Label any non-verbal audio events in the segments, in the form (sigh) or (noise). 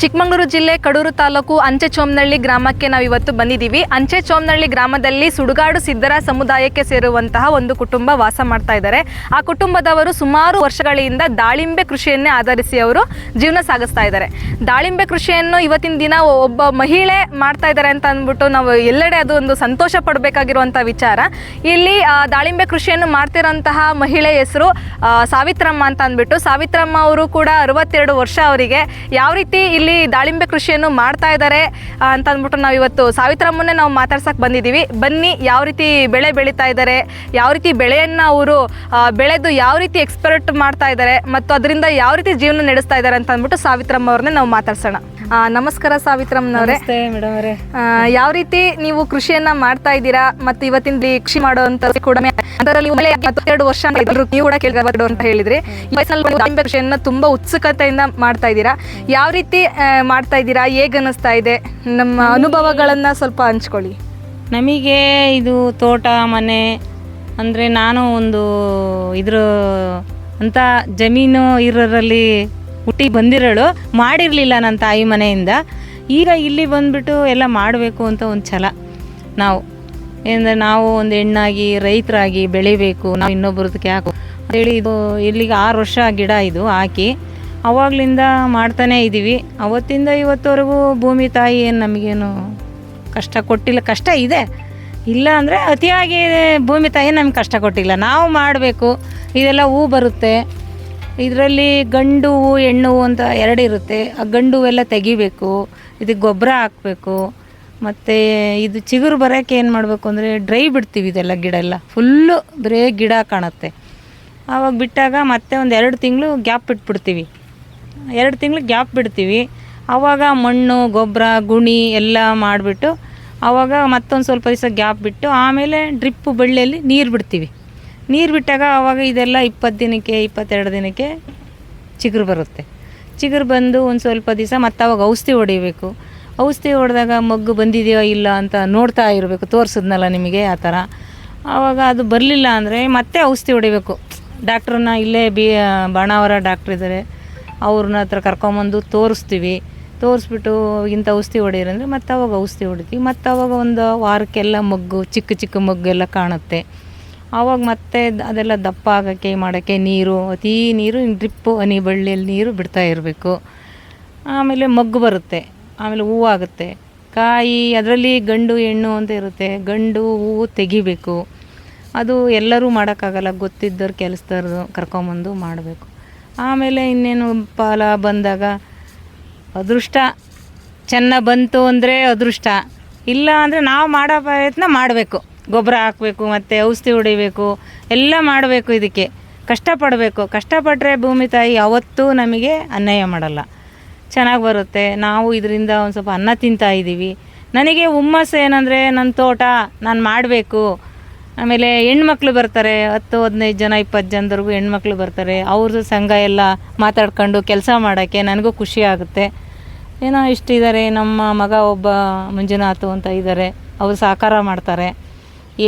ಚಿಕ್ಕಮಗಳೂರು ಜಿಲ್ಲೆ ಕಡೂರು ತಾಲೂಕು ಅಂಚೆ ಚೋಮ್ನಹಳ್ಳಿ ಗ್ರಾಮಕ್ಕೆ ನಾವು ಇವತ್ತು ಬಂದಿದ್ದೀವಿ ಅಂಚೆ ಚೋಮ್ನಹಳ್ಳಿ ಗ್ರಾಮದಲ್ಲಿ ಸುಡುಗಾಡು ಸಿದ್ದರ ಸಮುದಾಯಕ್ಕೆ ಸೇರುವಂತಹ ಒಂದು ಕುಟುಂಬ ವಾಸ ಮಾಡ್ತಾ ಇದ್ದಾರೆ. ಆ ಕುಟುಂಬದವರು ಸುಮಾರು ವರ್ಷಗಳಿಂದ ದಾಳಿಂಬೆ ಕೃಷಿಯನ್ನೇ ಆಧರಿಸಿ ಅವರು ಜೀವನ ಸಾಗಿಸ್ತಾ ಇದ್ದಾರೆ. ದಾಳಿಂಬೆ ಕೃಷಿಯನ್ನು ಇವತ್ತಿನ ದಿನ ಒಬ್ಬ ಮಹಿಳೆ ಮಾಡ್ತಾ ಇದ್ದಾರೆ ಅಂತ ಅಂದ್ಬಿಟ್ಟು ನಾವು ಎಲ್ಲೆಡೆ ಅದು ಒಂದು ಸಂತೋಷ ಪಡಬೇಕಾಗಿರುವಂಥ ವಿಚಾರ. ಇಲ್ಲಿ ದಾಳಿಂಬೆ ಕೃಷಿಯನ್ನು ಮಾಡ್ತಿರೋಂತಹ ಮಹಿಳೆ ಹೆಸರು ಸಾವಿತ್ರಮ್ಮ ಅಂತ ಅಂದ್ಬಿಟ್ಟು ಸಾವಿತ್ರಮ್ಮ ಅವರು ಕೂಡ ಅರವತ್ತೆರಡು ವರ್ಷ ಅವರಿಗೆ ಯಾವ ರೀತಿ ಇಲ್ಲಿ ದಾಳಿಂಬೆ ಕೃಷಿಯನ್ನು ಮಾಡ್ತಾ ಇದ್ದಾರೆ ಅಂತ ಅಂದ್ಬಿಟ್ಟು ನಾವು ಇವತ್ತು ಸಾವಿತ್ರಮ್ಮನ್ನೇ ನಾವು ಮಾತಾಡ್ಸಕ್ಕೆ ಬಂದಿದ್ದೀವಿ ಬನ್ನಿ, ಯಾವ ರೀತಿ ಬೆಳೆ ಬೆಳೀತಾ ಇದ್ದಾರೆ, ಯಾವ ರೀತಿ ಬೆಳೆಯನ್ನು ಅವರು ಬೆಳೆದು ಯಾವ ರೀತಿ ಎಕ್ಸ್ಪರ್ಟ್ ಮಾಡ್ತಾ ಇದ್ದಾರೆ, ಮತ್ತು ಅದರಿಂದ ಯಾವ ರೀತಿ ಜೀವನ ನಡೆಸ್ತಾ ಇದ್ದಾರೆ ಅಂತ ಅಂದ್ಬಿಟ್ಟು ಸಾವಿತ್ರಮ್ಮ ಅವ್ರನ್ನೇ ನಾವು ಮಾತಾಡ್ಸೋಣ. ಆ, ನಮಸ್ಕಾರ ಸಾವಿತ್ರಮ್ಮನವರೇ. ನಮಸ್ತೆ ಮೇಡಮ್ ಅವರೇ. ಆ, ಯಾವ ರೀತಿ ನೀವು ಕೃಷಿಯನ್ನ ಮಾಡ್ತಾ ಇದ್ದೀರಾ ಮತ್ತೆ ಇವತ್ತಿನ ಕೃಷಿ ಮಾಡುವಂತ ಕೂಡ ಅದರಲ್ಲಿ ಒಳ್ಳೆ ಎರಡು ವರ್ಷ ಅಂತ ಇದ್ರು, ನೀವು ಕೂಡ ಕೇಳಿದ್ರು ಅಂತ ಹೇಳಿದ್ರಿ. ಈ ವಯಸ್ಸಿನಲ್ಲಿ ನೀವು ದಾಳಿಂಬೆ ಕೃಷಿಯನ್ನ ತುಂಬಾ ಉತ್ಸುಕತೆಯಿಂದ ಮಾಡ್ತಾ ಇದ್ದೀರಾ. ಯಾವ ರೀತಿ ಆ, ಮಾಡ್ತಾ ಇದ್ದೀರಾ? ಹೇಗ್ ಅನಿಸ್ತಾ ಇದೆ? ನಮ್ಮ ಅನುಭವಗಳನ್ನ ಸ್ವಲ್ಪ ಹಂಚ್ಕೊಳ್ಳಿ. ನಮಗೆ ಇದು ತೋಟ ಮನೆ ಅಂದರೆ ನಾನು ಒಂದು ಇದ್ರ ಅಂತ ಜಮೀನು ಇರೋರಲ್ಲಿ ಹುಟ್ಟಿ ಬಂದಿರೋಳು, ಮಾಡಿರಲಿಲ್ಲ ನನ್ನ ತಾಯಿ ಮನೆಯಿಂದ. ಈಗ ಇಲ್ಲಿ ಬಂದ್ಬಿಟ್ಟು ಎಲ್ಲ ಮಾಡಬೇಕು ಅಂತ ಒಂದು ಛಲ. ನಾವು ಏನಂದರೆ ನಾವು ಒಂದು ಹೆಣ್ಣಾಗಿ, ರೈತರಾಗಿ ಬೆಳಿಬೇಕು, ನಾವು ಇನ್ನೊಬ್ಬರದಕ್ಕೆ ಹಾಕು. ಹೇಳಿ ಇದು ಇಲ್ಲಿಗೆ ಆರು ವರ್ಷ ಗಿಡ ಇದು ಹಾಕಿ, ಅವಾಗಲಿಂದ ಮಾಡ್ತಾನೇ ಇದ್ದೀವಿ ಅವತ್ತಿಂದ ಇವತ್ತವರೆಗೂ ಭೂಮಿ ತಾಯಿ ಏನು ನಮಗೇನು ಕಷ್ಟ ಕೊಟ್ಟಿಲ್ಲ, ಕಷ್ಟ ಇದೆ. ಇಲ್ಲ ಅಂದರೆ ಅತಿಯಾಗಿ ಭೂಮಿ ತಾಯಿ ನಮ್ಗೆ ಕಷ್ಟ ಕೊಟ್ಟಿಲ್ಲ. ನಾವು ಮಾಡಬೇಕು, ಇದೆಲ್ಲ ಹೂ ಬರುತ್ತೆ. ಇದರಲ್ಲಿ ಗಂಡು ಹೆಣ್ಣು ಅಂತ ಎರಡು ಇರುತ್ತೆ. ಆ ಗಂಡು ಹೂವೆಲ್ಲ ತೆಗಿಬೇಕು, ಇದಕ್ಕೆ ಗೊಬ್ಬರ ಹಾಕಬೇಕು, ಮತ್ತು ಇದು ಚಿಗುರು ಬರೋಕ್ಕೆ ಏನು ಮಾಡಬೇಕು ಅಂದರೆ ಡ್ರೈ ಬಿಡ್ತೀವಿ ಇದೆಲ್ಲ ಗಿಡ ಎಲ್ಲ. ಫುಲ್ಲು ಬರೇ ಗಿಡ ಕಾಣುತ್ತೆ. ಆವಾಗ ಬಿಟ್ಟಾಗ ಮತ್ತೆ ಒಂದು ಎರಡು ತಿಂಗಳು ಗ್ಯಾಪ್ ಬಿಟ್ಬಿಡ್ತೀವಿ ಎರಡು ತಿಂಗಳು ಗ್ಯಾಪ್ ಬಿಡ್ತೀವಿ. ಆವಾಗ ಮಣ್ಣು, ಗೊಬ್ಬರ, ಗುಣಿ ಎಲ್ಲ ಮಾಡಿಬಿಟ್ಟು ಆವಾಗ ಮತ್ತೊಂದು ಸ್ವಲ್ಪ ದಿವಸ ಗ್ಯಾಪ್ ಬಿಟ್ಟು ಆಮೇಲೆ ಡ್ರಿಪ್ಪು ಬಳ್ಳಿಯಲ್ಲಿ ನೀರು ಬಿಡ್ತೀವಿ. ನೀರು ಬಿಟ್ಟಾಗ ಆವಾಗ ಇದೆಲ್ಲ ಇಪ್ಪತ್ತು ದಿನಕ್ಕೆ, ಇಪ್ಪತ್ತೆರಡು ದಿನಕ್ಕೆ ಚಿಗುರು ಬರುತ್ತೆ. ಚಿಗುರು ಬಂದು ಒಂದು ಸ್ವಲ್ಪ ದಿವಸ ಮತ್ತೆ ಅವಾಗ ಔಷಧಿ ಹೊಡಿಬೇಕು. ಔಷಧಿ ಹೊಡೆದಾಗ ಮಗ್ಗು ಬಂದಿದೆಯೋ ಇಲ್ಲ ಅಂತ ನೋಡ್ತಾ ಇರಬೇಕು, ತೋರಿಸಿದ್ನಲ್ಲ ನಿಮಗೆ ಆ ಥರ ಆವಾಗ ಅದು ಬರಲಿಲ್ಲ ಅಂದರೆ ಮತ್ತೆ ಔಷಧಿ ಹೊಡಿಬೇಕು. ಡಾಕ್ಟ್ರನ್ನ ಇಲ್ಲೇ ಬಿ ಬಾಣಾವರ ಡಾಕ್ಟ್ರ್ ಇದ್ದಾರೆ ಅವ್ರನ್ನ ಹತ್ರ ಕರ್ಕೊಂಬಂದು ತೋರಿಸ್ತೀವಿ. ತೋರಿಸ್ಬಿಟ್ಟು ಇಂಥ ಔಷಧಿ ಹೊಡೀರಿ ಅಂದರೆ ಮತ್ತೆ ಅವಾಗ ಔಷಧಿ ಹೊಡಿತೀವಿ. ಮತ್ತೆ ಅವಾಗ ಒಂದು ವಾರಕ್ಕೆಲ್ಲ ಮಗ್ಗು, ಚಿಕ್ಕ ಚಿಕ್ಕ ಮಗ್ಗು ಎಲ್ಲ ಕಾಣುತ್ತೆ. ಆವಾಗ ಮತ್ತೆ ಅದೆಲ್ಲ ದಪ್ಪ ಆಗೋಕ್ಕೆ, ಮಾಡೋಕ್ಕೆ ನೀರು, ಅತೀ ನೀರು ಡ್ರಿಪ್ಪು, ಹನಿ ಬಳ್ಳಿಯಲ್ಲಿ ನೀರು ಬಿಡ್ತಾ ಇರಬೇಕು. ಆಮೇಲೆ ಮಗ್ಗು ಬರುತ್ತೆ, ಆಮೇಲೆ ಹೂವು ಆಗುತ್ತೆ. ಕಾಯಿ, ಅದರಲ್ಲಿ ಗಂಡು, ಹೆಣ್ಣು ಅಂತ ಇರುತ್ತೆ. ಗಂಡು, ಹೂವು ತೆಗಿಬೇಕು. ಅದು ಎಲ್ಲರೂ ಮಾಡೋಕ್ಕಾಗಲ್ಲ, ಗೊತ್ತಿದ್ದವ್ರು ಕೆಲಸದವ್ರದ್ದು ಕರ್ಕೊಂಬಂದು ಮಾಡಬೇಕು. ಆಮೇಲೆ ಇನ್ನೇನು ಫಲ ಬಂದಾಗ, ಅದೃಷ್ಟ. ಚೆನ್ನಾಗಿ ಬಂತು ಅಂದರೆ ಅದೃಷ್ಟ. ಇಲ್ಲ ಅಂದರೆ ನಾವು ಮಾಡೋ ಪ್ರಯತ್ನ ಮಾಡಬೇಕು. ಗೊಬ್ಬರ ಹಾಕಬೇಕು, ಮತ್ತು ಔಷಧಿ ಹೊಡಿಬೇಕು, ಎಲ್ಲ ಮಾಡಬೇಕು ಇದಕ್ಕೆ. ಕಷ್ಟಪಡಬೇಕು. ಕಷ್ಟಪಟ್ಟರೆ ಭೂಮಿ ತಾಯಿ ಯಾವತ್ತೂ ನಮಗೆ ಅನ್ಯಾಯ ಮಾಡಲ್ಲ. ಚೆನ್ನಾಗಿ ಬರುತ್ತೆ. ನಾವು ಇದರಿಂದ ಒಂದು ಸ್ವಲ್ಪ ಅನ್ನ ತಿಂತಾ ಇದ್ದೀವಿ ನನಗೆ ಹುಮ್ಮಸ್ಸು ಏನಂದರೆ ನನ್ನ ತೋಟ, ನಾನು ಮಾಡಬೇಕು. ಆಮೇಲೆ ಹೆಣ್ಮಕ್ಳು ಬರ್ತಾರೆ, ಹತ್ತು, ಹದಿನೈದು ಜನ, ಇಪ್ಪತ್ತು ಜನದವರೆಗೂ ಹೆಣ್ಮಕ್ಳು ಬರ್ತಾರೆ. ಅವ್ರ ಸಂಘ ಎಲ್ಲ ಮಾತಾಡ್ಕೊಂಡು ಕೆಲಸ ಮಾಡೋಕ್ಕೆ ನನಗೂ ಖುಷಿ ಆಗುತ್ತೆ. ಏನೋ ಇಷ್ಟಿದ್ದಾರೆ ನಮ್ಮ ಮಗ ಒಬ್ಬ ಮಂಜುನಾಥು ಅಂತ ಇದ್ದಾರೆ ಅವರು ಸಹಕಾರ ಮಾಡ್ತಾರೆ.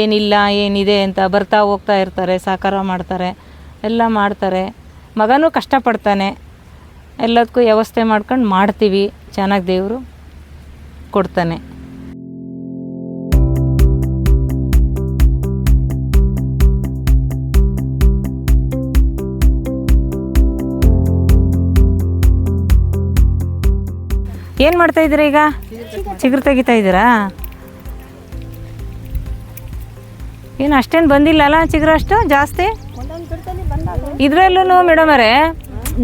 ಏನಿಲ್ಲ, ಏನಿದೆ ಅಂತ ಬರ್ತಾ ಹೋಗ್ತಾ ಇರ್ತಾರೆ ಸಹಕಾರ ಮಾಡ್ತಾರೆ, ಎಲ್ಲ ಮಾಡ್ತಾರೆ. ಮಗನೂ ಕಷ್ಟಪಡ್ತಾನೆ. ಎಲ್ಲದಕ್ಕೂ ವ್ಯವಸ್ಥೆ ಮಾಡ್ಕೊಂಡು ಮಾಡ್ತೀವಿ. ಚೆನ್ನಾಗಿ ದೇವರು ಕೊಡ್ತಾನೆ. ಏನು ಮಾಡ್ತಾ ಇದ್ದೀರಾ ಈಗ? ಚಿಗುರು ತೆಗಿತಾ ಇದ್ದೀರಾ? ಏನು ಅಷ್ಟೇನು ಬಂದಿಲ್ಲ ಅಲ್ಲ ಚಿಗುರು ಅಷ್ಟು ಜಾಸ್ತಿ? ಇದರಲ್ಲೂ ಮೇಡಮ್ ಅವರೇ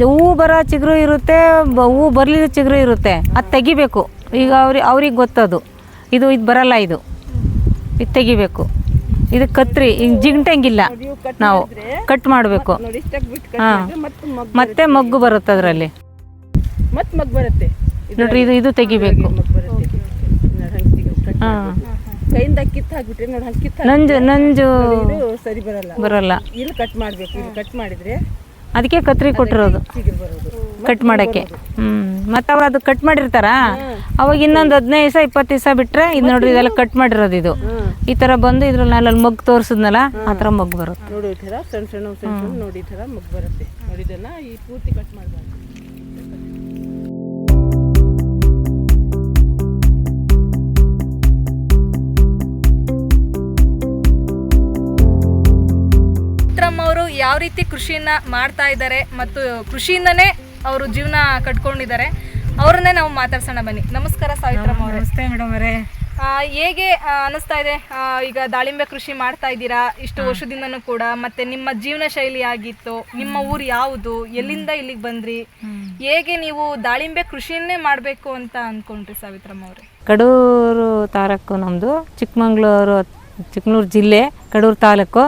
ಹೂವು ಬರೋ ಚಿಗುರು ಇರುತ್ತೆ ಬ- ಹೂವು ಬರಲಿಲ್ಲ ಚಿಗುರು ಇರುತ್ತೆ. ಅದು ತೆಗಿಬೇಕು. ಈಗ ಅವ್ರಿಗೆ ಅವ್ರಿಗೆ ಗೊತ್ತದು. ಇದು ಇದು ಬರಲ್ಲ ಇದು. ಇದು ತೆಗಿಬೇಕು. ಇದು ಕತ್ರಿ ಹಿಂಗೆ ಜಿಗಟಂಗಿಲ್ಲ ನಾವು ಕಟ್ ಮಾಡಬೇಕು. ಹಾಂ. ಮತ್ತೆ ಮಗ್ಗು ಬರುತ್ತೆ ಅದರಲ್ಲಿ ಮತ್ತೆ ಮಗ್ ಬರುತ್ತೆ. ನೋಡ್ರಿ ಇದು ಇದು ತೆಗಿಬೇಕು ಮಗ್ ಬರುತ್ತೆ ನೋಡ್ ಹಂಗ್ ಸಿಗುತ್ತೆ, ಕಟ್ ಹಾಂ ಮಾಡ್ಬೇಕು. ಕೈಯಿಂದ ಕಿತ್ತು ಹಾಕ್ಬಿಟ್ರೆ ನೋಡಿ ಹಂಗೆ ಕಿತ್ತು ನಂಜು ನಂಜು ಇದು ಸರಿ ಬರಲ್ಲ. ಬರಲ್ಲ. ಇಲ್ಲಿ ಕಟ್ ಮಾಡಬೇಕು ಇಲ್ಲಿ ಕಟ್ ಮಾಡಿದ್ರೆ ಅದಕ್ಕೆ ಕತ್ರಿ ಕೊಟ್ಟಿರೋದು. ಕಟ್ ಮಾಡೋಕ್ಕೆ. ಹ್ಞೂ ಮತ್ತು ಅವ್ರು ಅದು ಕಟ್ ಮಾಡಿರ್ತಾರಾ? ಅವಾಗ ಇನ್ನೊಂದು ಹದಿನೈದು ದಿವಸ ಇಪ್ಪತ್ತು ದಿವಸ ಬಿಟ್ಟರೆ ಇದು ನೋಡ್ರಿ ಇದೆಲ್ಲ ಕಟ್ ಮಾಡಿರೋದು ಇದು. ಈ ಥರ ಬಂದು ಇದ್ರಲ್ಲಿ ನಾನು ಅಲ್ಲಿ ಮಗ್ ತೋರಿಸಿದ್ನಲ್ಲ ಆ ಥರ ಮಗ್ ಬರುತ್ತೆ. ನೋಡಿ ಈ ಥರ ಸಣ್ಣ ಸಣ್ಣ ಸಣ್ಣ ಸಣ್ಣ ನೋಡಿ ಈ ಥರ ಮಗ್ ಬರುತ್ತೆ. ನೋಡಿದನ್ನ ಈ ಪೂರ್ತಿ ಕಟ್ ಮಾಡಬಾರ್ದು. ಯಾವ ರೀತಿ ಕೃಷಿಯನ್ನ ಮಾಡ್ತಾ ಇದ್ದಾರೆ ಮತ್ತು ಕೃಷಿಯಿಂದನೇ ಅವರು ಜೀವನ ಕಟ್ಕೊಂಡಿದ್ದಾರೆ ಅವ್ರನ್ನೇ ನಾವು ಮಾತಾಡ್ಸೋಣ ಬನ್ನಿ. ನಮಸ್ಕಾರ ಸಾವಿತ್ರಮ್ಮ ಅವರೇ. ನಮಸ್ತೆ ಮೇಡಮ್ ಅವರೇ. ಆ, ಹೇಗೆ ಅನಿಸ್ತಾ ಇದೆ? ಆ, ಈಗ ದಾಳಿಂಬೆ ಕೃಷಿ ಮಾಡ್ತಾ ಇದ್ದೀರಾ? ಇಷ್ಟು ವರ್ಷದಿಂದನೂ ಕೂಡ ಮತ್ತೆ ನಿಮ್ಮ ಜೀವನ ಶೈಲಿ ಆಗಿತ್ತು ನಿಮ್ಮ ಊರು ಯಾವುದು? ಎಲ್ಲಿಂದ ಇಲ್ಲಿಗೆ ಬಂದ್ರಿ? ಹೇಗೆ ನೀವು ದಾಳಿಂಬೆ ಕೃಷಿಯನ್ನೇ ಮಾಡಬೇಕು ಅಂತ ಅನ್ಕೊಂಡ್ರಿ ಸಾವಿತ್ರಮ್ಮ ಅವರೇ? ಕಡೂರು ತಾಲೂಕು ನಮ್ಮದು ಚಿಕ್ಕಮಂಗ್ಳೂರು ಚಿಕ್ಕಮಗಳೂರು ಜಿಲ್ಲೆ ಕಡೂರು ತಾಲೂಕು.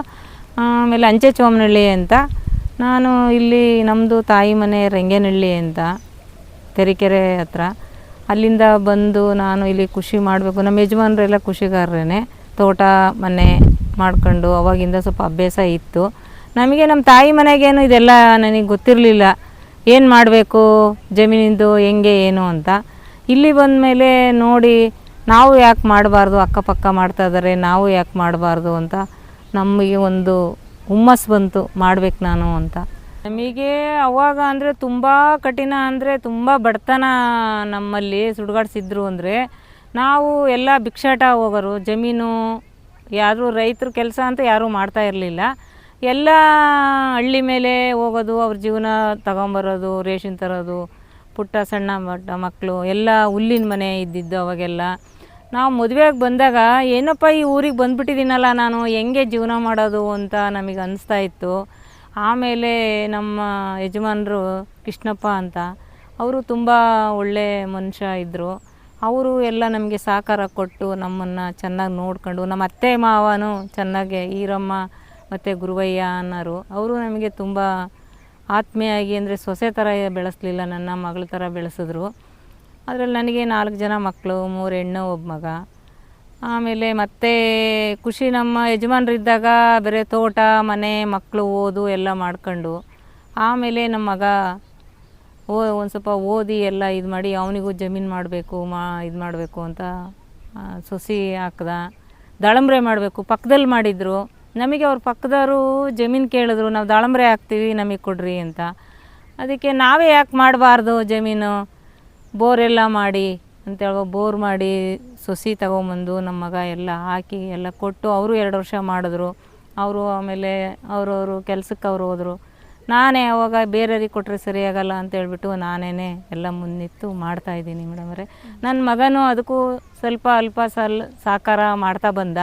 ಆಮೇಲೆ ಅಂಚೆ ಚೋಮನಹಳ್ಳಿ ಅಂತ. ನಾನು ಇಲ್ಲಿ ನಮ್ಮದು ತಾಯಿ ಮನೆ ರಂಗೇನಹಳ್ಳಿ ಅಂತ, ತೆರೀಕೆರೆ ಹತ್ರ. ಅಲ್ಲಿಂದ ಬಂದು ನಾನು ಇಲ್ಲಿ ಖುಷಿ ಮಾಡಬೇಕು. ನಮ್ಮ ಯಜಮಾನರೆಲ್ಲ ಕೃಷಿಗಾರರೇ ತೋಟ, ಮನೆ ಮಾಡ್ಕೊಂಡು ಅವಾಗಿಂದ ಸ್ವಲ್ಪ ಅಭ್ಯಾಸ ಇತ್ತು. ನಮಗೆ ನಮ್ಮ ತಾಯಿ ಮನೆಗೇನು ಇದೆಲ್ಲ ನನಗೆ ಗೊತ್ತಿರಲಿಲ್ಲ. ಏನು ಮಾಡಬೇಕು, ಜಮೀನಿಂದು ಹೆಂಗೆ, ಏನು ಅಂತ. ಇಲ್ಲಿ ಬಂದ ಮೇಲೆ ನೋಡಿ, ನಾವು ಯಾಕೆ ಮಾಡಬಾರ್ದು, ಅಕ್ಕಪಕ್ಕ ಮಾಡ್ತಾ ಇದ್ದಾರೆ ನಾವು ಯಾಕೆ ಮಾಡಬಾರ್ದು ಅಂತ ನಮಗೆ ಒಂದು ಹುಮ್ಮಸ್ಸು ಬಂತು ಮಾಡ್ಬೇಕು ನಾನು ಅಂತ. ನಮಗೆ ಅವಾಗ ಅಂದರೆ ತುಂಬ ಕಠಿಣ ಅಂದರೆ ತುಂಬ ಬಡತನ ನಮ್ಮಲ್ಲಿ ಸುಡುಗಾಡ್ಸಿದ್ರು ಅಂದರೆ ನಾವು ಎಲ್ಲ ಭಿಕ್ಷಾಟ ಹೋಗೋರು, ಜಮೀನು, ಯಾರು ರೈತರ ಕೆಲಸ ಅಂತ ಯಾರೂ ಮಾಡ್ತಾ ಇರಲಿಲ್ಲ. ಎಲ್ಲ ಹಳ್ಳಿ ಮೇಲೆ ಹೋಗೋದು, ಅವ್ರ ಜೀವನ ತಗೊಂಬರೋದು, ರೇಷನ್ ತರೋದು, ಪುಟ್ಟ ಸಣ್ಣ ಮಟ್ಟ ಮಕ್ಕಳು, ಎಲ್ಲ ಹುಲ್ಲಿನ ಮನೆ ಇದ್ದಿದ್ದು ಅವಾಗೆಲ್ಲ. ನಾವು ಮದುವೆಯಾಗಿ ಬಂದಾಗ, ಏನಪ್ಪ ಈ ಊರಿಗೆ ಬಂದುಬಿಟ್ಟಿದ್ದೀನಲ್ಲ ನಾನು, ಹೆಂಗೆ ಜೀವನ ಮಾಡೋದು? ಅಂತ ನಮಗೆ ಅನಿಸ್ತಾ ಇತ್ತು ಆಮೇಲೆ ನಮ್ಮ ಯಜಮಾನರು, ಕೃಷ್ಣಪ್ಪ ಅಂತ, ಅವರು ತುಂಬ ಒಳ್ಳೆ ಮನುಷ್ಯ ಇದ್ದರು ಅವರು ಎಲ್ಲ ನಮಗೆ ಸಹಕಾರ ಕೊಟ್ಟು ನಮ್ಮನ್ನು ಚೆನ್ನಾಗಿ ನೋಡ್ಕೊಂಡು, ನಮ್ಮ ಅತ್ತೆ ಮಾವನು ಚೆನ್ನಾಗೆ, ಈರಮ್ಮ ಮತ್ತು ಗುರುವಯ್ಯ ಅನ್ನೋರು, ಅವರು ನಮಗೆ ತುಂಬ ಆತ್ಮೀಯಾಗಿ ಅಂದರೆ ಸೊಸೆ ಥರ ಬೆಳೆಸಲಿಲ್ಲ, ನನ್ನ ಮಗಳ ಥರ ಬೆಳೆಸಿದ್ರು. ಅದರಲ್ಲಿ ನನಗೆ ನಾಲ್ಕು ಜನ ಮಕ್ಕಳು, ಮೂರು ಹೆಣ್ಣು, ಒಬ್ಬ ಮಗ. ಆಮೇಲೆ ಮತ್ತೆ ಖುಷಿ ನಮ್ಮ ಯಜಮಾನರಿದ್ದಾಗ ಬೇರೆ ತೋಟ, ಮನೆ ಮಕ್ಕಳು ಓದು ಎಲ್ಲ ಮಾಡ್ಕೊಂಡು, ಆಮೇಲೆ ನಮ್ಮ ಮಗ ಓ, ಒಂದು ಸ್ವಲ್ಪ ಓದಿ ಎಲ್ಲ ಇದು ಮಾಡಿ ಅವನಿಗೂ ಜಮೀನು ಮಾಡಬೇಕು, ಮಾ, ಇದು ಮಾಡಬೇಕು ಅಂತ ಸೊಸಿ ಹಾಕ್ದ. ದಾಳಂಬ್ರೆ ಮಾಡಬೇಕು ಪಕ್ಕದಲ್ಲಿ ಮಾಡಿದರು. ನಮಗೆ ಅವ್ರ ಪಕ್ಕದವರು ಜಮೀನು ಕೇಳಿದ್ರು, ನಾವು ದಾಳಂಬ್ರೆ ಹಾಕ್ತೀವಿ, ನಮಗೆ ಕೊಡ್ರಿ ಅಂತ. ಅದಕ್ಕೆ ನಾವೇ ಯಾಕೆ ಮಾಡಬಾರ್ದು ಜಮೀನು? ಬೋರೆಲ್ಲ ಮಾಡಿ ಅಂತೇಳಿ ಬೋರ್ ಮಾಡಿ ಸೊಸಿ ತಗೊಂಬಂದು ನಮ್ಮ ಮಗ ಎಲ್ಲ ಹಾಕಿ ಎಲ್ಲ ಕೊಟ್ಟು ಅವರು ಎರಡು ವರ್ಷ ಮಾಡಿದ್ರು. ಅವರು ಆಮೇಲೆ ಅವರವರು ಕೆಲಸಕ್ಕೆ ಅವ್ರು ಹೋದರು. ನಾನೇ ಅವಾಗ ಬೇರೆಯವ್ರಿಗೆ ಕೊಟ್ಟರೆ ಸರಿಯಾಗಲ್ಲ ಅಂತ ಹೇಳ್ಬಿಟ್ಟು ನಾನೇ ಎಲ್ಲ ಮುನ್ನಿತ್ತು ಮಾಡ್ತಾಯಿದ್ದೀನಿ ಮೇಡಮರೇ ನನ್ನ ಮಗನೂ ಅದಕ್ಕೂ ಸ್ವಲ್ಪ ಅಲ್ಪ ಸಲ್ ಸಾಕಾರ ಮಾಡ್ತಾ ಬಂದ.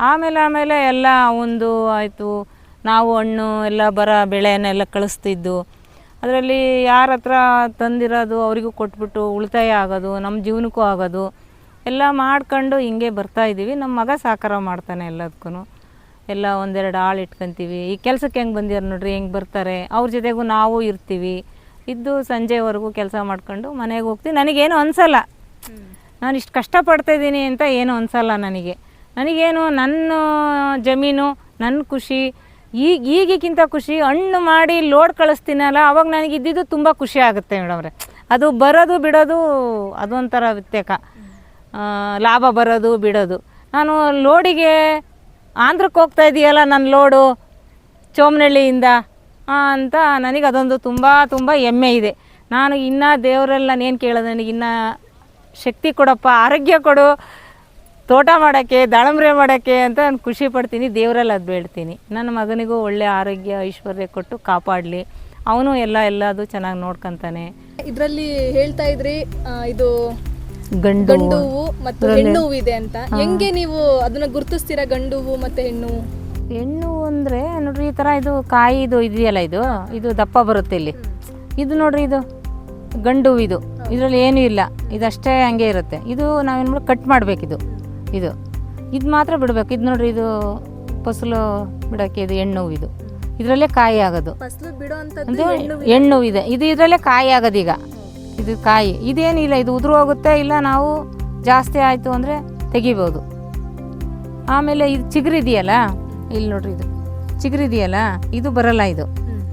ಆಮೇಲೆ ಆಮೇಲೆ ಎಲ್ಲ ಒಂದು ಆಯಿತು, ನಾವು ಹಣ್ಣು ಎಲ್ಲ ಬರ ಬೆಳೆಯನ್ನೆಲ್ಲ ಕಳಿಸ್ತಿದ್ದು. ಅದರಲ್ಲಿ ಯಾರ ಹತ್ರ ತಂದಿರೋದು ಅವರಿಗೂ ಕೊಟ್ಬಿಟ್ಟು ಉಳಿತಾಯ ಆಗೋದು ನಮ್ಮ ಜೀವನಕ್ಕೂ ಆಗೋದು, ಎಲ್ಲ ಮಾಡ್ಕೊಂಡು ಹಿಂಗೆ ಬರ್ತಾ ಇದ್ದೀವಿ. ನಮ್ಮ ಮಗ ಸಾಕಾರ ಮಾಡ್ತಾನೆ ಎಲ್ಲದಕ್ಕೂ ಎಲ್ಲ ಒಂದೆರಡು ಆಳು ಇಟ್ಕೊಂತೀವಿ. ಈ ಕೆಲಸಕ್ಕೆ ಹೆಂಗೆ ಬಂದಿದ್ದಾರೆ ನೋಡ್ರಿ, ಹೆಂಗೆ ಬರ್ತಾರೆ? ಅವ್ರ ಜೊತೆಗೂ ನಾವು ಇರ್ತೀವಿ. ಇದ್ದು ಸಂಜೆವರೆಗೂ ಕೆಲಸ ಮಾಡ್ಕೊಂಡು ಮನೆಗೆ ಹೋಗ್ತೀವಿ. ನನಗೇನು ಅನಿಸಲ್ಲ. ನಾನು ಇಷ್ಟು ಕಷ್ಟಪಡ್ತಾ ಇದ್ದೀನಿ ಅಂತ ಏನು ಅನಿಸಲ್ಲ ನನಗೆ. ನನಗೇನು ನನ್ನ ಜಮೀನು ನನ್ನ ಖುಷಿ ಈಗ ಈಗಿಗಿಂತ ಖುಷಿ, ಹಣ್ಣು ಮಾಡಿ ಲೋಡ್ ಕಳಿಸ್ತೀನಲ್ಲ, ಅವಾಗ ನನಗೆ ಇದ್ದಿದ್ದು ತುಂಬ ಖುಷಿ ಆಗುತ್ತೆ ಮೇಡಮ್ರೆ ಅದು ಬರೋದು ಬಿಡೋದು ಅದೊಂಥರ ವ್ಯತ್ಯಕ ಲಾಭ ಬರೋದು ಬಿಡೋದು. ನಾನು ಲೋಡಿಗೆ ಆಂಧ್ರಕ್ಕೆ ಹೋಗ್ತಾ ಇದೆಯಲ್ಲ ನನ್ನ ಲೋಡು ಚೋಮನಹಳ್ಳಿಯಿಂದ ಅಂತ ನನಗೆ ಅದೊಂದು ತುಂಬ ತುಂಬ ಹೆಮ್ಮೆ ಇದೆ. ನಾನು ಇನ್ನೂ ದೇವರಲ್ಲಿ ನಾನು ಏನು ಕೇಳೋದು, ನನಗೆ ಇನ್ನೂ ಶಕ್ತಿ ಕೊಡಪ್ಪ, ಆರೋಗ್ಯ ಕೊಡು ತೋಟ ಮಾಡೋಕ್ಕೆ ದಾಳಂಬ್ರೆ ಮಾಡೋಕ್ಕೆ ಅಂತ ನಾನು ಖುಷಿ ಪಡ್ತೀನಿ ದೇವರಲ್ಲಿ ಅದು ಬೇಡ್ತೀನಿ. ನನ್ನ ಮಗನಿಗೂ ಒಳ್ಳೆ ಆರೋಗ್ಯ ಐಶ್ವರ್ಯ ಕೊಟ್ಟು ಕಾಪಾಡಲಿ. ಅವನು ಎಲ್ಲ ಎಲ್ಲದು ಚೆನ್ನಾಗಿ ನೋಡ್ಕೊತಾನೆ. ಇದರಲ್ಲಿ ಹೇಳ್ತಾ ಇದ್ರಿ ಇದು ಗಂಡು ಹೂವು. ಮತ್ತು ಹೆಣ್ಣು ಹೂವು ಇದೆ ಅಂತ. ಹೆಂಗೆ ನೀವು ಅದನ್ನ ಗುರುತಿಸ್ತೀರಾ ಗಂಡು ಹೂವು ಮತ್ತೆ ಹೆಣ್ಣು? ಹೆಣ್ಣು ಅಂದರೆ ನೋಡ್ರಿ ಈ ಥರ ಇದು ಕಾಯಿ ಇದು ಇದೆಯಲ್ಲ ಇದು? ಇದು ದಪ್ಪ ಬರುತ್ತೆ ಇಲ್ಲಿ. ಇದು ನೋಡ್ರಿ ಇದು ಗಂಡು ಇದು. ಇದರಲ್ಲಿ ಏನೂ ಇಲ್ಲ. ಇದಷ್ಟೇ ಹಂಗೆ ಇರುತ್ತೆ. ಇದು ನಾವೇನು ಮಾಡಿ ಕಟ್ ಮಾಡಬೇಕಿದು. ಇದು. ಇದು ಮಾತ್ರ ಬಿಡಬೇಕು. ಇದು ನೋಡ್ರಿ ಇದು ಫಸಲು ಬಿಡೋಕ್ಕೆ ಇದು ಹೆಣ್ಣು ಇದು. ಇದರಲ್ಲೇ ಕಾಯಿ ಆಗೋದು. ಹೆಣ್ಣು ಇದೆ. ಇದು. ಇದರಲ್ಲೇ ಕಾಯಿ ಆಗೋದೀಗ ಈಗ. ಇದು ಕಾಯಿ. ಇದೇನಿಲ್ಲ ಇದು ಉದುರು ಹೋಗುತ್ತೆ ಇಲ್ಲ ನಾವು ಜಾಸ್ತಿ ಆಯಿತು ಅಂದರೆ ತೆಗಿಬೋದು. ಆಮೇಲೆ ಇದು ಚಿಗುರಿದೆಯಲ್ಲ ಇಲ್ಲಿ ನೋಡ್ರಿ ಇದು. ಚಿಗುರಿದೆಯಲ್ಲ ಇದು ಬರಲ್ಲ ಇದು.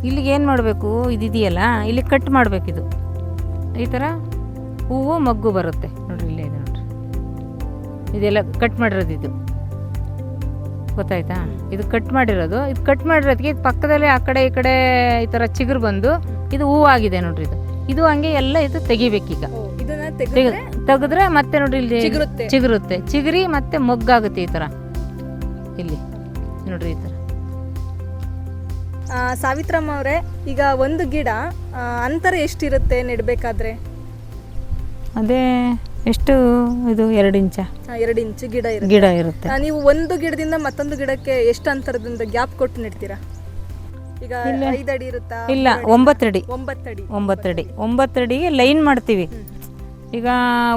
ಇಲ್ಲಿಗೆ ಏನು ಮಾಡಬೇಕು? ಇದಿದೆಯಲ್ಲ ಇಲ್ಲಿ ಕಟ್ ಮಾಡಬೇಕಿದು ಈ ಥರ ಹೂವು ಮಗ್ಗು ಬರುತ್ತೆ. ಇದೆಲ್ಲ ಕಟ್ ಮಾಡಿರೋದು ಇದು. ಗೊತ್ತಾಯ್ತಾ? ಇದು ಕಟ್ ಮಾಡಿರೋದು. ಇದು ಕಟ್ ಮಾಡಿರೋದಕ್ಕೆ ಇದು ಪಕ್ಕದಲ್ಲೇ ಆ ಕಡೆ ಈ ಕಡೆ ಈ ಥರ ಚಿಗುರು ಬಂದು ಇದು ಹೂವಾಗಿದೆ ನೋಡ್ರಿ ಇದು. ಇದು ಹಂಗೆ ಎಲ್ಲ ಇದು ತೆಗಿಬೇಕೀಗ. ತೆಗೆದ್ರೆ ಮತ್ತೆ ನೋಡ್ರಿ ಇಲ್ಲಿ ಚಿಗುರುತ್ತೆ. ಚಿಗುರುತ್ತೆ. ಚಿಗುರಿ ಮತ್ತೆ ಮೊಗ್ಗಾಗುತ್ತೆ ಈ ಥರ ಇಲ್ಲಿ ನೋಡ್ರಿ ಈ ಥರ ಸಾವಿತ್ರಮ್ಮ ಅವರೇ ಈಗ ಒಂದು ಗಿಡ ಅಂತರ ಎಷ್ಟಿರುತ್ತೆ ನೆಡಬೇಕಾದ್ರೆ? ಅದೇ ಎಷ್ಟು ಇದು ಎರಡು ಇಂಚ? ಎರಡು ಇಂಚು ಗಿಡ ಇರುತ್ತೆ. ಗಿಡ ಇರುತ್ತೆ. ಆ, ನೀವು ಒಂದು ಗಿಡದಿಂದ ಮತ್ತೊಂದು ಗಿಡಕ್ಕೆ ಎಷ್ಟು ಅಂತರದಿಂದ ಗ್ಯಾಪ್ ಕೊಟ್ಟು ನೆಡ್ತೀರಾ? ಈಗ ಐದಡಿ ಇರುತ್ತಾ? ಇಲ್ಲ ಒಂಬತ್ತಡಿ. ಒಂಬತ್ತಡಿ ಒಂಬತ್ತಡಿ ಒಂಬತ್ತಡಿಗೆ ಲೈನ್ ಮಾಡ್ತೀವಿ. ಈಗ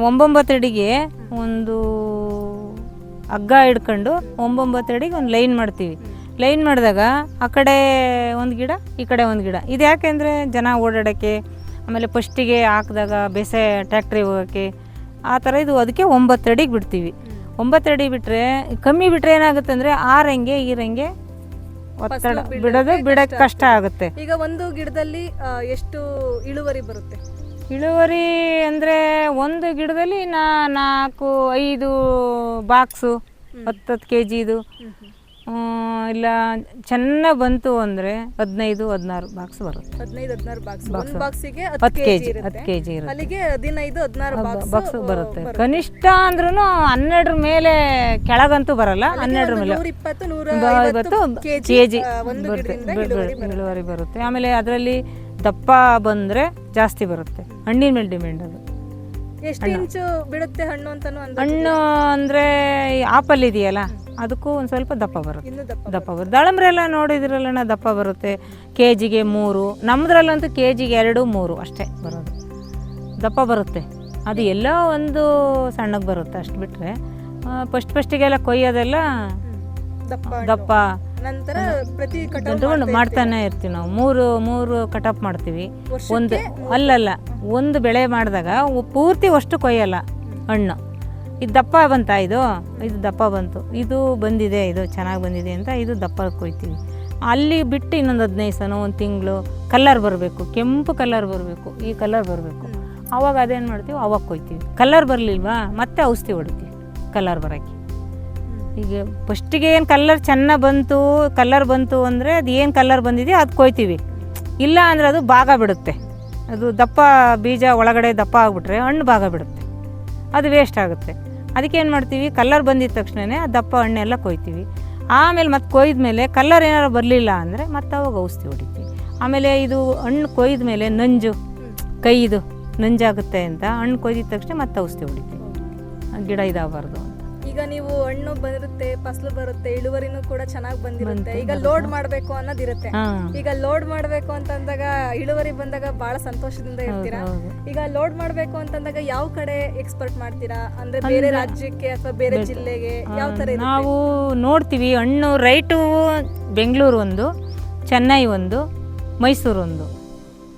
ಒಂಬೊಂಬತ್ತಡಿಗೆ ಒಂದು ಹಗ್ಗ ಹಿಡ್ಕೊಂಡು ಒಂಬೊಂಬತ್ತಡಿಗೆ ಒಂದು ಲೈನ್ ಮಾಡ್ತೀವಿ. ಲೈನ್ ಮಾಡಿದಾಗ ಆ ಕಡೆ ಒಂದು ಗಿಡ ಈ ಕಡೆ ಒಂದು ಗಿಡ. ಇದು ಯಾಕೆಂದರೆ ಜನ ಓಡಾಡೋಕ್ಕೆ ಆಮೇಲೆ ಫಸ್ಟಿಗೆ ಹಾಕಿದಾಗ ಬೇಸೆ ಟ್ಯಾಕ್ಟ್ರಿಗೆ ಹೋಗೋಕ್ಕೆ ಆ ಥರ ಇದು ಅದಕ್ಕೆ ಒಂಬತ್ತಡಿಗೆ ಬಿಡ್ತೀವಿ. ಒಂಬತ್ತಡಿ ಬಿಟ್ಟರೆ ಕಮ್ಮಿ ಬಿಟ್ಟರೆ ಏನಾಗುತ್ತೆ ಅಂದರೆ ಆರಂಗೆ ಈರಂಗೆ ಒತ್ತಡ ಬಿಡೋದು ಬಿಡೋಕ್ಕೆ ಕಷ್ಟ ಆಗುತ್ತೆ. ಈಗ ಒಂದು ಗಿಡದಲ್ಲಿ ಎಷ್ಟು ಇಳುವರಿ ಬರುತ್ತೆ? ಇಳುವರಿ ಅಂದರೆ ಒಂದು ಗಿಡದಲ್ಲಿ ನಾ ನಾಲ್ಕು ಐದು ಬಾಕ್ಸು ಹತ್ತತ್ತು ಕೆ ಜಿದು ಇಲ್ಲ ಚೆನ್ನಾಗಿ ಬಂತು ಅಂದ್ರೆ ಹದಿನೈದು ಹದಿನಾರು ಬಾಕ್ಸ್ ಬರುತ್ತೆ. ಹದಿನೈದು ಹದಿನಾರು ಬಾಕ್ಸ್ ಬಾಕ್ಸಿಗೆ ಹತ್ತು ಕೆ ಜಿ ಇರುತ್ತೆ. ಹತ್ತು ಕೆ ಜಿ ಇರುತ್ತೆ. ಅಲ್ಲಿಗೆ ಹದಿನೈದು ಹದಿನಾರು ಬಾಕ್ಸ್ ಬರುತ್ತೆ. ಕನಿಷ್ಠ ಅಂದ್ರೂ ಹನ್ನೆರಡರ ಮೇಲೆ ಕೆಳಗಂತೂ ಬರಲ್ಲ ಹನ್ನೆರಡರ ಮೇಲೆ. ಇಪ್ಪತ್ತು ನೂರ ಕೆ ಜಿ ಬರುತ್ತೆ ಇಳುವರಿ ಬರುತ್ತೆ. ಆಮೇಲೆ ಅದರಲ್ಲಿ ದಪ್ಪ ಬಂದ್ರೆ ಜಾಸ್ತಿ ಬರುತ್ತೆ. ಹಣ್ಣಿನ ಮೇಲೆ ಡಿಮ್ಯಾಂಡ್ ಅದು. ಎಷ್ಟು ಇಂಚು ಬಿಡುತ್ತೆ ಹಣ್ಣು ಅಂತಾನು ಅಂದ ಹಣ್ಣು ಅಂದ್ರೆ ಆಪಲ್ ಇದೆಯಲ್ಲ ಅದಕ್ಕೂ ಒಂದು ಸ್ವಲ್ಪ ದಪ್ಪ ಬರುತ್ತೆ. ಇನ್ನು ದಪ್ಪ ದಪ್ಪ ಬರುತ್ತೆ. ದಾಳಂಬ್ರೆ ಎಲ್ಲ ನೋಡಿದ್ರಲ್ಲಣ್ಣ ದಪ್ಪ ಬರುತ್ತೆ ಕೆ ಜಿಗೆ ಮೂರು ನಮ್ಮದ್ರಲ್ಲಂತೂ ಕೆ ಜಿಗೆ ಎರಡು ಮೂರು ಅಷ್ಟೇ ಬರೋದು. ದಪ್ಪ ಬರುತ್ತೆ. ಅದು ಎಲ್ಲೋ ಒಂದು ಸಣ್ಣಗೆ ಬರುತ್ತೆ ಅಷ್ಟು ಬಿಟ್ಟರೆ ಫಸ್ಟ್ ಫಸ್ಟಿಗೆಲ್ಲ ಕೊಯ್ಯೋದೆಲ್ಲ ದಪ್ಪ ದಪ್ಪ ನಂತರ ಪ್ರತಿ ಕಟಾವು ಮಾಡ್ತಾನೆ ಇರ್ತೀವಿ ನಾವು. ಮೂರು ಮೂರು ಕಟಾಪ್ ಮಾಡ್ತೀವಿ. ಒಂದು ಅಲ್ಲಲ್ಲ ಒಂದು ಬೆಳೆ ಮಾಡಿದಾಗ ಪೂರ್ತಿ ಅಷ್ಟು ಕೊಯ್ಯಲ್ಲ ಹಣ್ಣು. ಇದು ದಪ್ಪ ಬಂತಾ ಇದು? ಇದು ದಪ್ಪ ಬಂತು. ಇದು ಬಂದಿದೆ ಇದು ಚೆನ್ನಾಗಿ ಬಂದಿದೆ ಅಂತ ಇದು ದಪ್ಪ ಕೊಯ್ತೀವಿ. ಅಲ್ಲಿ ಬಿಟ್ಟು ಇನ್ನೊಂದು ಹದಿನೈದು ಸಲ ಒಂದು ತಿಂಗಳು ಕಲ್ಲರ್ ಬರಬೇಕು. ಕೆಂಪು ಕಲ್ಲರ್ ಬರಬೇಕು. ಈ ಕಲ್ಲರ್ ಬರಬೇಕು. ಅವಾಗ ಅದೇನು ಮಾಡ್ತೀವಿ? ಅವಾಗ ಕೊಯ್ತೀವಿ. ಕಲ್ಲರ್ ಬರಲಿಲ್ವಾ? ಮತ್ತೆ ಔಷಧಿ ಹೊಡಿತೀವಿ. ಕಲ್ಲರ್ ಬರೋಕ್ಕೆ. ಈಗ ಫಸ್ಟಿಗೆ ಏನು ಕಲ್ಲರ್ ಚೆನ್ನಾಗಿ ಬಂತು ಕಲ್ಲರ್ ಬಂತು ಅಂದರೆ ಅದು ಏನು ಕಲ್ಲರ್ ಬಂದಿದೆಯೋ ಅದು ಕೊಯ್ತೀವಿ. ಇಲ್ಲ ಅಂದರೆ ಅದು ಭಾಗ ಬಿಡುತ್ತೆ. ಅದು ದಪ್ಪ ಬೀಜ ಒಳಗಡೆ ದಪ್ಪ ಆಗಿಬಿಟ್ರೆ ಹಣ್ಣು ಭಾಗ ಬಿಡುತ್ತೆ. ಅದು ವೇಸ್ಟ್ ಆಗುತ್ತೆ. ಅದಕ್ಕೆ ಏನು ಮಾಡ್ತೀವಿ ಕಲ್ಲರ್ ಬಂದಿದ ತಕ್ಷಣವೇ ಆ ದಪ್ಪ ಹಣ್ಣೆಲ್ಲ ಕೊಯ್ತೀವಿ. ಆಮೇಲೆ ಮತ್ತೆ ಕೊಯ್ದ ಮೇಲೆ ಕಲ್ಲರ್ ಏನಾರು ಬರಲಿಲ್ಲ ಅಂದರೆ ಮತ್ತೆ ಅವಾಗ ಔಷಧಿ ಹೊಡಿತೀವಿ. ಆಮೇಲೆ ಇದು ಹಣ್ಣು ಕೊಯ್ದ ಮೇಲೆ ನಂಜು, ಕೈದು ನಂಜಾಗುತ್ತೆ ಅಂತ ಹಣ್ಣು ಕೊಯ್ದಿದ ತಕ್ಷಣ ಮತ್ತೆ ಔಷಧಿ ಹೊಡಿತೀವಿ. ಗಿಡ ಇದಾಗಬಾರ್ದು ಈಗ ನೀವು ಹಣ್ಣು ಬರುತ್ತೆ ಫಸಲು ಬರುತ್ತೆ ಇಳುವರಿನೂ ಕೂಡ ಚೆನ್ನಾಗಿ ಬಂದಿರುತ್ತೆ. ಈಗ ಲೋಡ್ ಮಾಡ್ಬೇಕು ಅನ್ನೋದಿರುತ್ತೆ ಈಗ ಲೋಡ್ ಮಾಡ್ಬೇಕು ಅಂತಂದಾಗ ಇಳುವರಿ ಬಂದಾಗ ಬಹಳ ಸಂತೋಷದಿಂದ ಇರ್ತೀರಾ? ಈಗ ಲೋಡ್ ಮಾಡ್ಬೇಕು ಅಂತಂದಾಗ ಯಾವ ಕಡೆ ಎಕ್ಸ್ಪರ್ಟ್ ಮಾಡ್ತೀರಾ? ಅಂದ್ರೆ ಬೇರೆ ರಾಜ್ಯಕ್ಕೆ ಅಥವಾ ಬೇರೆ ಜಿಲ್ಲೆಗೆ ಯಾವ ತರ? ನಾವು ನೋಡ್ತೀವಿ ಹಣ್ಣು ರೈಟು ಬೆಂಗಳೂರು ಒಂದು ಚೆನ್ನೈ ಒಂದು ಮೈಸೂರು ಒಂದು.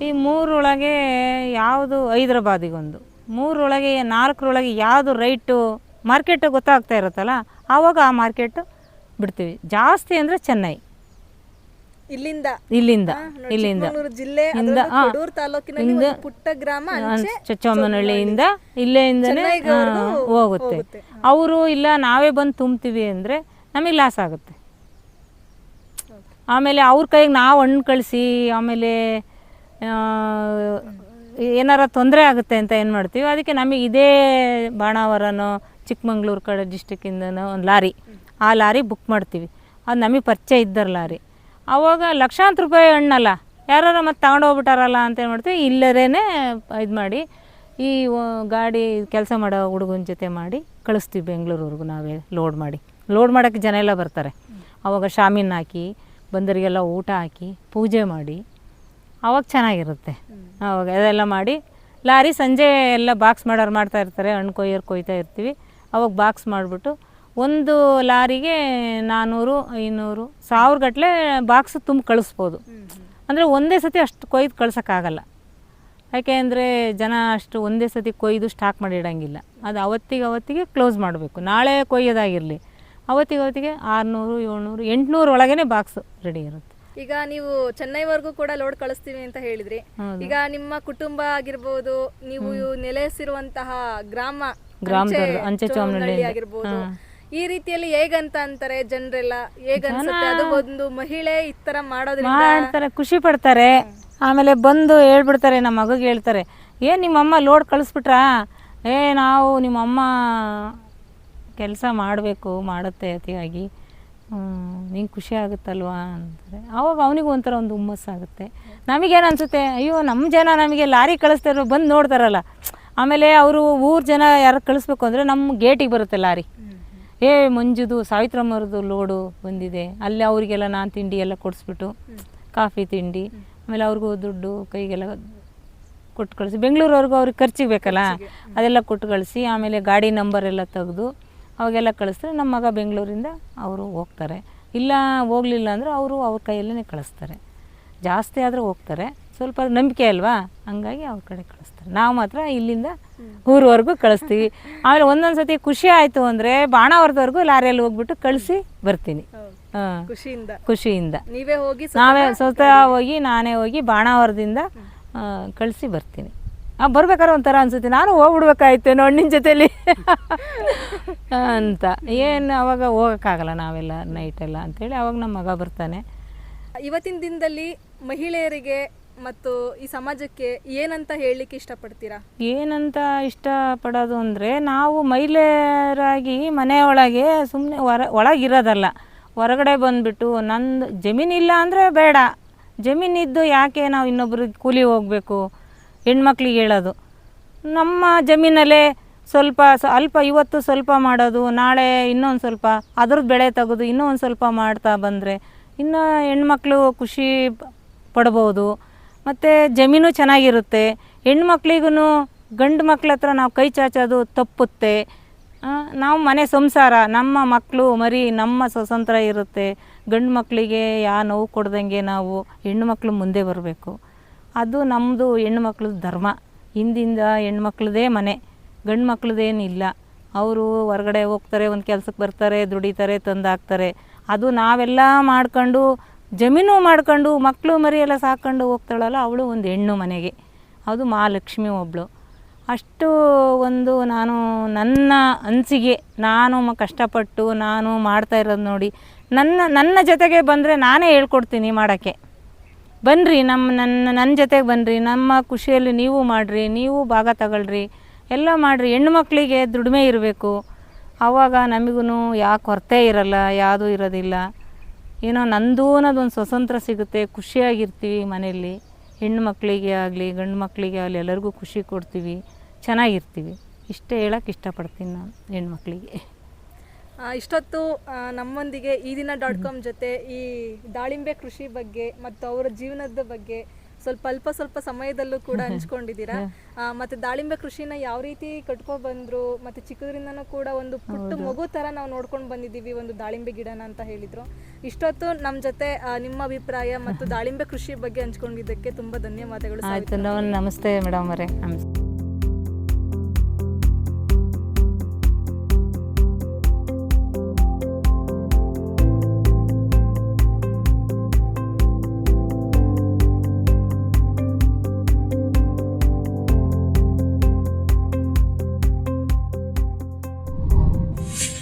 ಈ ಮೂರೊಳಗೆ ಯಾವುದು ಹೈದ್ರಾಬಾದಿಗೊಂದು. ಮೂರೊಳಗೆ ನಾಲ್ಕರೊಳಗೆ ಯಾವುದು ರೈಟು ಮಾರ್ಕೆಟ್ ಗೊತ್ತಾಗ್ತಾ ಇರುತ್ತಲ್ಲ ಆವಾಗ ಆ ಮಾರ್ಕೆಟ್ ಬಿಡ್ತೀವಿ. ಜಾಸ್ತಿ ಅಂದರೆ ಚೆನ್ನೈ. ಇಲ್ಲಿಂದ. ಇಲ್ಲಿಂದ ಇಲ್ಲಿಂದ. ಜಿಲ್ಲೆ ಒಂದು ಪುಟ್ಟ ಗ್ರಾಮ ಚೊಚ್ಚಮ್ಮನಹಳ್ಳಿಯಿಂದ ಆ, ಹೋಗುತ್ತೆ. ಅವರು ಇಲ್ಲ ನಾವೇ ಬಂದು ತುಂಬ್ತೀವಿ ಅಂದರೆ ನಮಗೆ ಲಾಸ್ ಆಗುತ್ತೆ. ಆಮೇಲೆ ಅವ್ರ ಕೈಗೆ ನಾವು ಹಣ್ಣು ಕಳಿಸಿ ಆಮೇಲೆ ಏನಾರ ತೊಂದರೆ ಆಗುತ್ತೆ ಅಂತ ಏನು ಮಾಡ್ತೀವಿ? ಅದಕ್ಕೆ ನಮಗೆ ಇದೇ ಬಾಣಾವರನೋ ಚಿಕ್ಕಮಂಗ್ಳೂರು ಕಡೆ ಡಿಸ್ಟಿಕ್ಕಿಂದ ಒಂದು ಲಾರಿ. ಆ ಲಾರಿ ಬುಕ್ ಮಾಡ್ತೀವಿ. ಅದು ನಮಗೆ ಪರಿಚಯ ಇದ್ದರ ಲಾರಿ. ಆವಾಗ ಲಕ್ಷಾಂತರ ರೂಪಾಯಿ ಹಣ್ಣಲ್ಲ ಯಾರು ಮತ್ತೆ ತಗೊಂಡು ಹೋಗ್ಬಿಟ್ಟಾರಲ್ಲ ಅಂತ ಏನು ಮಾಡ್ತೀವಿ ಇಲ್ಲದೇ ಇದು ಮಾಡಿ, ಈ ಗಾಡಿ ಕೆಲಸ ಮಾಡೋ ಹುಡುಗನ ಜೊತೆ ಮಾಡಿ ಕಳಿಸ್ತೀವಿ ಬೆಂಗಳೂರವರೆಗೂ ನಾವೇ ಲೋಡ್ ಮಾಡಿ. ಲೋಡ್ ಮಾಡೋಕ್ಕೆ ಜನ ಎಲ್ಲ ಬರ್ತಾರೆ. ಆವಾಗ ಶಾಮೀನ್ ಹಾಕಿ, ಬಂದರಿಗೆಲ್ಲ ಊಟ ಹಾಕಿ, ಪೂಜೆ ಮಾಡಿ ಆವಾಗ ಚೆನ್ನಾಗಿರುತ್ತೆ. ಆವಾಗ ಅದೆಲ್ಲ ಮಾಡಿ, ಲಾರಿ ಸಂಜೆ ಎಲ್ಲ ಬಾಕ್ಸ್ ಮಾಡೋರು ಮಾಡ್ತಾ ಇರ್ತಾರೆ, ಹಣ್ಣು ಕೊಯ್ಯೋರು ಕೊಯ್ತಾ ಇರ್ತೀವಿ. ಅವಾಗ ಬಾಕ್ಸ್ ಮಾಡಿಬಿಟ್ಟು ಒಂದು ಲಾರಿಗೆ ನಾನ್ನೂರು ಐನೂರು ಸಾವಿರ ಗಟ್ಟಲೆ ಬಾಕ್ಸ್ ತುಂಬ ಕಳಿಸ್ಬೋದು. ಅಂದರೆ ಒಂದೇ ಸತಿ ಅಷ್ಟು ಕೊಯ್ದು ಕಳ್ಸೋಕ್ಕಾಗಲ್ಲ. ಯಾಕೆ ಅಂದರೆ ಜನ ಅಷ್ಟು ಒಂದೇ ಸತಿ ಕೊಯ್ದು ಸ್ಟಾಕ್ ಮಾಡಿ ಇಡಂಗಿಲ್ಲ ಅದು ಅವತ್ತಿಗೆ ಅವತ್ತಿಗೆ ಕ್ಲೋಸ್ ಮಾಡಬೇಕು. ನಾಳೆ ಕೊಯ್ಯೋದಾಗಿರಲಿ. ಅವತ್ತಿಗೆ ಅವತ್ತಿಗೆ ಆರುನೂರು ಏಳ್ನೂರು ಎಂಟುನೂರು ಒಳಗೇ ಬಾಕ್ಸ್ ರೆಡಿ ಇರುತ್ತೆ. ಈಗ ನೀವು ಚೆನ್ನೈವರೆಗೂ ಕೂಡ ಲೋಡ್ ಕಳಿಸ್ತೀವಿ ಅಂತ ಹೇಳಿದ್ರಿ. ಈಗ ನಿಮ್ಮ ಕುಟುಂಬ ಆಗಿರ್ಬೋದು ನೀವು ನೆಲೆಸಿರುವಂತಹ ಗ್ರಾಮ ಗ್ರಾಮದವ್ರು, ಅಂಚೆ ಚೋಮನಹಳ್ಳಿ ಆಗಿರ್ಬೋದು. ಈ ರೀತಿಯಲ್ಲಿ ಹೇಗಂತ ಅಂತಾರೆ ಜನರೆಲ್ಲ? ಹೇಗನ್ಸುತ್ತೆ? ಅದು ಒಂದು ಮಹಿಳೆ ಈ ತರ ಮಾಡೋದ್ರಿಂದ ಮಾಡ್ತಾರೆ ಖುಷಿ ಪಡ್ತಾರೆ. ಆಮೇಲೆ ಬಂದು ಹೇಳ್ಬಿಡ್ತಾರೆ ನಮ್ಮ ಮಗಗೆ ಹೇಳ್ತಾರೆ ಏನ್ ನಿಮ್ಮಮ್ಮ ಲೋಡ್ ಕಳಿಸ್ಬಿಟ್ರಾ? ಏ ನಾವು ನಿಮ್ಮಮ್ಮ ಕೆಲಸ ಮಾಡಬೇಕು ಮಾಡುತ್ತೆ ಅತಿಯಾಗಿ. ನಿಂಗೆ ಖುಷಿ ಆಗುತ್ತಲ್ವಾ? ಅಂತಾರೆ. ಅವಾಗ ಅವನಿಗೂ ಒಂಥರ ಒಂದು ಹುಮ್ಮಸ್ಸಾಗುತ್ತೆ. ನಮಗೇನು ಅನಿಸುತ್ತೆ? ಅಯ್ಯೋ ನಮ್ಮ ಜನ ನಮಗೆ ಲಾರಿ ಕಳಿಸ್ತಾರೋ ಬಂದು ನೋಡ್ತಾರಲ್ಲ. ಆಮೇಲೆ ಅವರು ಊರು ಜನ ಯಾರು ಕಳಿಸ್ಬೇಕು ಅಂದರೆ ನಮ್ಮ ಗೇಟಿಗೆ ಬರುತ್ತೆ ಲಾರಿ. ಏ ಮಂಜುದು ಸಾವಿತ್ರಮ್ಮರದು ಲೋಡು ಬಂದಿದೆ. ಅಲ್ಲಿ ಅವರಿಗೆಲ್ಲ ನಾನು ತಿಂಡಿ ಎಲ್ಲ ಕೊಡಿಸ್ಬಿಟ್ಟು ಕಾಫಿ ತಿಂಡಿ ಆಮೇಲೆ ಅವ್ರಿಗೂ ದುಡ್ಡು ಕೈಗೆಲ್ಲ ಕೊಟ್ಟು ಕಳಿಸಿ. ಬೆಂಗಳೂರವ್ರಿಗೂ ಅವ್ರಿಗೆ ಖರ್ಚಿಗೆ ಬೇಕಲ್ಲ? ಅದೆಲ್ಲ ಕೊಟ್ಟು ಕಳಿಸಿ ಆಮೇಲೆ ಗಾಡಿ ನಂಬರ್ ಎಲ್ಲ ತೆಗೆದು ಅವಾಗೆಲ್ಲ ಕಳಿಸ್ತಾರೆ ನಮ್ಮ ಮಗ ಬೆಂಗಳೂರಿಂದ ಅವರು ಹೋಗ್ತಾರೆ. ಇಲ್ಲ ಹೋಗಲಿಲ್ಲ ಅಂದರೆ ಅವರು ಅವ್ರ ಕೈಯಲ್ಲೇ ಕಳಿಸ್ತಾರೆ. ಜಾಸ್ತಿ ಆದರೆ ಹೋಗ್ತಾರೆ. ಸ್ವಲ್ಪ ನಂಬಿಕೆ ಅಲ್ವಾ? ಹಂಗಾಗಿ ಅವ್ರ ಕಡೆ ಕಳಿಸ್ತಾರೆ. ನಾವು ಮಾತ್ರ ಇಲ್ಲಿಂದ ಊರವರೆಗೂ ಕಳಿಸ್ತೀವಿ. ಆಮೇಲೆ ಒಂದೊಂದು ಸತಿ ಖುಷಿ ಆಯಿತು ಅಂದರೆ ಬಾಣಾವರದವರೆಗೂ ಲಾರಿಯಲ್ಲಿ ಹೋಗ್ಬಿಟ್ಟು ಕಳಿಸಿ ಬರ್ತೀನಿ. ಖುಷಿಯಿಂದ. ಖುಷಿಯಿಂದ. ನೀವೇ ಹೋಗಿ ನಾವೇ ಸ್ವತಃ ಹೋಗಿ ನಾನೇ ಹೋಗಿ ಬಾಣಾವರದಿಂದ ಕಳಿಸಿ ಬರ್ತೀನಿ. ಬರ್ಬೇಕಾದ್ರೆ ಒಂಥರ ಅನ್ಸುತ್ತೆ. ನಾನು ಹೋಗ್ಬಿಡ್ಬೇಕಾಯ್ತು ಹಣ್ಣಿನ ಜೊತೆಲಿ. (laughs) ಅಂತ. ಏನು ಅವಾಗ ಹೋಗೋಕ್ಕಾಗಲ್ಲ ನಾವೆಲ್ಲ ನೈಟೆಲ್ಲ ಅಂತೇಳಿ ಅವಾಗ ನಮ್ಮ ಮಗ ಬರ್ತಾನೆ. ಇವತ್ತಿನ ದಿನದಲ್ಲಿ ಮಹಿಳೆಯರಿಗೆ ಮತ್ತು ಈ ಸಮಾಜಕ್ಕೆ ಏನಂತ ಹೇಳಲಿಕ್ಕೆ ಇಷ್ಟಪಡ್ತೀರಾ? ಏನಂತ ಇಷ್ಟಪಡೋದು ಅಂದರೆ ನಾವು ಮಹಿಳೆಯರಾಗಿ ಮನೆಯೊಳಗೆ ಸುಮ್ಮನೆ ಹೊರ ಒಳಗಿರೋದಲ್ಲ. ಹೊರಗಡೆ ಬಂದುಬಿಟ್ಟು ನಂದು ಜಮೀನಿಲ್ಲ ಅಂದರೆ ಬೇಡ. ಜಮೀನಿದ್ದು ಯಾಕೆ ನಾವು ಇನ್ನೊಬ್ರಿಗೆ ಕೂಲಿ ಹೋಗಬೇಕು? ಹೆಣ್ಮಕ್ಳಿಗೆ ಹೇಳೋದು. ನಮ್ಮ ಜಮೀನಲ್ಲೇ ಸ್ವಲ್ಪ ಅಲ್ಪ ಇವತ್ತು ಸ್ವಲ್ಪ ಮಾಡೋದು, ನಾಳೆ ಇನ್ನೊಂದು ಸ್ವಲ್ಪ, ಅದ್ರದ್ದು ಬೆಳೆ ತೆಗೆದು ಇನ್ನೂ ಒಂದು ಸ್ವಲ್ಪ ಮಾಡ್ತಾ ಬಂದರೆ ಇನ್ನು ಹೆಣ್ಮಕ್ಳು ಖುಷಿ ಪಡ್ಬೋದು. ಮತ್ತು ಜಮೀನು ಚೆನ್ನಾಗಿರುತ್ತೆ ಹೆಣ್ಮಕ್ಳಿಗೂ ಗಂಡು ಮಕ್ಳ ಹತ್ರ ನಾವು ಕೈ ಚಾಚೋದು ತಪ್ಪುತ್ತೆ. ನಾವು ಮನೆ ಸಂಸಾರ, ನಮ್ಮ ಮಕ್ಕಳು ಮರಿ ನಮ್ಮ ಸ್ವತಂತ್ರ ಇರುತ್ತೆ. ಗಂಡು ಮಕ್ಕಳಿಗೆ ಯಾ ನೋವು ಕೊಡ್ದಂಗೆ ನಾವು ಹೆಣ್ಣು ಮಕ್ಕಳು ಮುಂದೆ ಬರಬೇಕು. ಅದು ನಮ್ಮದು ಹೆಣ್ಣು ಮಕ್ಳದ್ದು ಧರ್ಮ. ಹಿಂದಿಂದ ಹೆಣ್ಮಕ್ಳದೇ ಮನೆ, ಗಂಡು ಮಕ್ಳದ್ದೇನಿಲ್ಲ ಅವರು ಹೊರಗಡೆ ಹೋಗ್ತಾರೆ, ಒಂದು ಕೆಲಸಕ್ಕೆ ಬರ್ತಾರೆ, ದುಡಿತಾರೆ ತಂದು ಹಾಕ್ತಾರೆ ಅದು ನಾವೆಲ್ಲ ಮಾಡ್ಕೊಂಡು ಜಮೀನು ಮಾಡ್ಕೊಂಡು ಮಕ್ಕಳು ಮರಿಯೆಲ್ಲ ಸಾಕೊಂಡು ಹೋಗ್ತಾಳಲ್ಲ ಅವಳು ಒಂದು ಹೆಣ್ಣು ಮನೆಗೆ. ಅದು ಮಹಾಲಕ್ಷ್ಮಿ ಒಬ್ಬಳು ಅಷ್ಟು ಒಂದು ನಾನು ನನ್ನ ಅನಿಸಿಗೆ ನಾನು ಕಷ್ಟಪಟ್ಟು ನಾನು ಮಾಡ್ತಾ ಇರೋದು ನೋಡಿ ನನ್ನ ನನ್ನ ಜೊತೆಗೆ ಬಂದರೆ ನಾನೇ ಹೇಳ್ಕೊಡ್ತೀನಿ ಮಾಡೋಕ್ಕೆ. ಬನ್ನಿರಿ ನಮ್ಮ ನನ್ನ ನನ್ನ ಜೊತೆಗೆ ಬನ್ನಿರಿ ನಮ್ಮ ಖುಷಿಯಲ್ಲಿ ನೀವು ಮಾಡಿರಿ, ನೀವು ಭಾಗ ತಗೊಳ್ರಿ, ಎಲ್ಲ ಮಾಡಿರಿ. ಹೆಣ್ಣು ಮಕ್ಕಳಿಗೆ ದುಡಿಮೆ ಇರಬೇಕು. ಆವಾಗ ನಮಗೂ ಯಾವ ಕೊರತೆ ಇರಲ್ಲ, ಯಾವುದೂ ಇರೋದಿಲ್ಲ. ಏನೋ ನಂದು ಅನ್ನೋದೊಂದು ಸ್ವತಂತ್ರ ಸಿಗುತ್ತೆ, ಖುಷಿಯಾಗಿರ್ತೀವಿ ಮನೆಯಲ್ಲಿ. ಹೆಣ್ಣು ಮಕ್ಕಳಿಗೆ ಆಗಲಿ, ಗಂಡು ಮಕ್ಕಳಿಗೆ ಆಗಲಿ ಎಲ್ಲರಿಗೂ ಖುಷಿ ಕೊಡ್ತೀವಿ, ಚೆನ್ನಾಗಿರ್ತೀವಿ. ಇಷ್ಟೇ ಹೇಳೋಕ್ಕೆ ಇಷ್ಟಪಡ್ತೀನಿ ನಾನು ಹೆಣ್ಣು ಮಕ್ಕಳಿಗೆ ಇಷ್ಟೊತ್ತು ನಮ್ಮೊಂದಿಗೆ ಈ ದಿನ ಡಾಟ್ ಕಾಮ್ ಜೊತೆ ಈ ದಾಳಿಂಬೆ ಕೃಷಿ ಬಗ್ಗೆ ಮತ್ತು ಅವರ ಜೀವನದ ಬಗ್ಗೆ ಸ್ವಲ್ಪ ಅಲ್ಪ ಸ್ವಲ್ಪ ಸಮಯದಲ್ಲೂ ಕೂಡ (laughs) ಹಂಚ್ಕೊಂಡಿದ್ದೀರಾ? ಮತ್ತೆ ದಾಳಿಂಬೆ ಕೃಷಿನ ಯಾವ ರೀತಿ ಕಟ್ಕೊ ಬಂದ್ರು ಮತ್ತೆ ಚಿಕ್ಕದ್ರಿಂದನೂ ಕೂಡ ಒಂದು ಪುಟ್ಟ ಮಗು ತರ ನಾವು ನೋಡ್ಕೊಂಡು ಬಂದಿದ್ದೀವಿ ಒಂದು ದಾಳಿಂಬೆ ಗಿಡನ ಅಂತ ಹೇಳಿದ್ರು. ಇಷ್ಟೊತ್ತು ನಮ್ಮ ಜೊತೆ ನಿಮ್ಮ ಅಭಿಪ್ರಾಯ ಮತ್ತು (laughs) ದಾಳಿಂಬೆ ಕೃಷಿ ಬಗ್ಗೆ ಹಂಚ್ಕೊಂಡಿದ್ದಕ್ಕೆ ತುಂಬಾ ಧನ್ಯವಾದಗಳು ಆಯಿತು ನಮಸ್ತೆ ಮೇಡಮ್ ಅವರೇ. ನಮಸ್ತೆ.